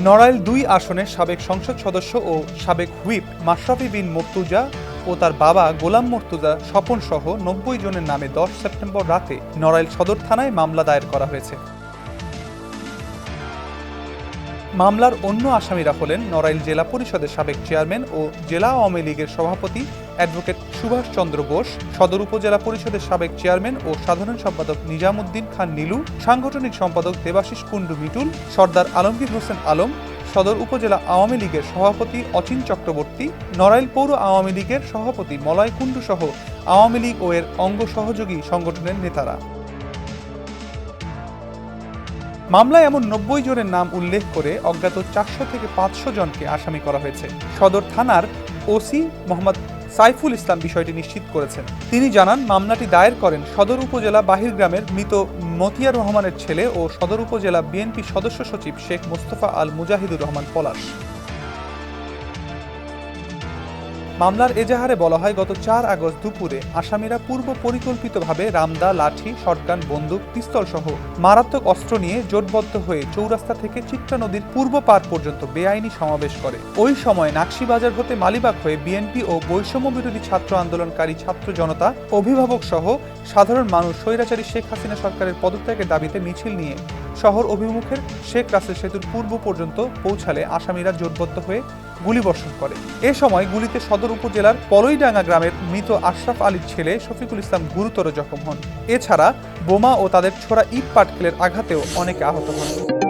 নড়াইল দুই আসনের সাবেক সংসদ সদস্য ও সাবেক হুইপ মাশরাফি বিন মর্তুজা ও তার বাবা গোলাম মর্তুজা স্বপন সহ নব্বই জনের নামে দশ সেপ্টেম্বর রাতে নড়াইল সদর থানায় মামলা দায়ের করা হয়েছে। মামলার অন্য আসামিরা হলেন নড়াইল জেলা পরিষদের সাবেক চেয়ারম্যান ও জেলা আওয়ামী লীগের সভাপতি অ্যাডভোকেট সুভাষ চন্দ্র বোস, সদর উপজেলা পরিষদের সাবেক চেয়ারম্যান ও সাধারণ সম্পাদক নিজামুদ্দিন খান নীলু, সাংগঠনিক সম্পাদক দেবাশিস কুণ্ডু মিটুল, সর্দার আলমগীর হোসেন আলম, সদর উপজেলা আওয়ামী লীগের সভাপতি অচিন চক্রবর্তী, নড়াইল পৌর আওয়ামী লীগের সভাপতি মলয় কুণ্ডু সহ আওয়ামী লীগ ও এর অঙ্গ সহযোগী সংগঠনের নেতারা। মামলায় এমন নব্বই জনের নাম উল্লেখ করে অজ্ঞাত চারশো থেকে পাঁচশো জনকে আসামি করা হয়েছে। সদর থানার ওসি মোহাম্মদ সাইফুল ইসলাম বিষয়টি নিশ্চিত করেছেন। তিনি জানান, মামলাটি দায়ের করেন সদর উপজেলা বাহির গ্রামের মৃত মতিয়ার রহমানের ছেলে ও সদর উপজেলা বিএনপি সদস্য সচিব শেখ মোস্তফা আল মুজাহিদুর রহমান পলাশ। মামলার এজাহারে বলা হয়, গত চার আগস্ট দুপুরে আসামিরা পূর্ব পরিকল্পিতভাবে রামদা, লাঠি, শটগান, বন্দুক, পিস্তল সহ মারাত্মক অস্ত্র নিয়ে জোটবদ্ধ হয়ে চৌরাস্তা থেকে চিত্রা নদীর পূর্ব পার পর্যন্ত বেআইনি সমাবেশ করে। ওই সময় নাকশিবাজার হতে মালিবাগ হয়ে বিএনপি ও বৈষম্য বিরোধী ছাত্র আন্দোলনকারী ছাত্র জনতা, অভিভাবক সহ সাধারণ মানুষ, স্বৈরাচারী শেখ হাসিনা সরকারের পদত্যাগের দাবিতে মিছিল নিয়ে শহর অভিমুখের শেখ রাসেল সেতুর পূর্ব পর্যন্ত পৌঁছালে আসামিরা জোটবদ্ধ হয়ে গুলিবর্ষণ করে। এ সময় গুলিতে সদর উপজেলার পলইডাঙ্গা গ্রামের মৃত আশরাফ আলীর ছেলে শফিকুল ইসলাম গুরুতর জখম হন। এছাড়া বোমা ও তাদের ছোড়া ইট পাটকেলের আঘাতেও অনেকে আহত হন।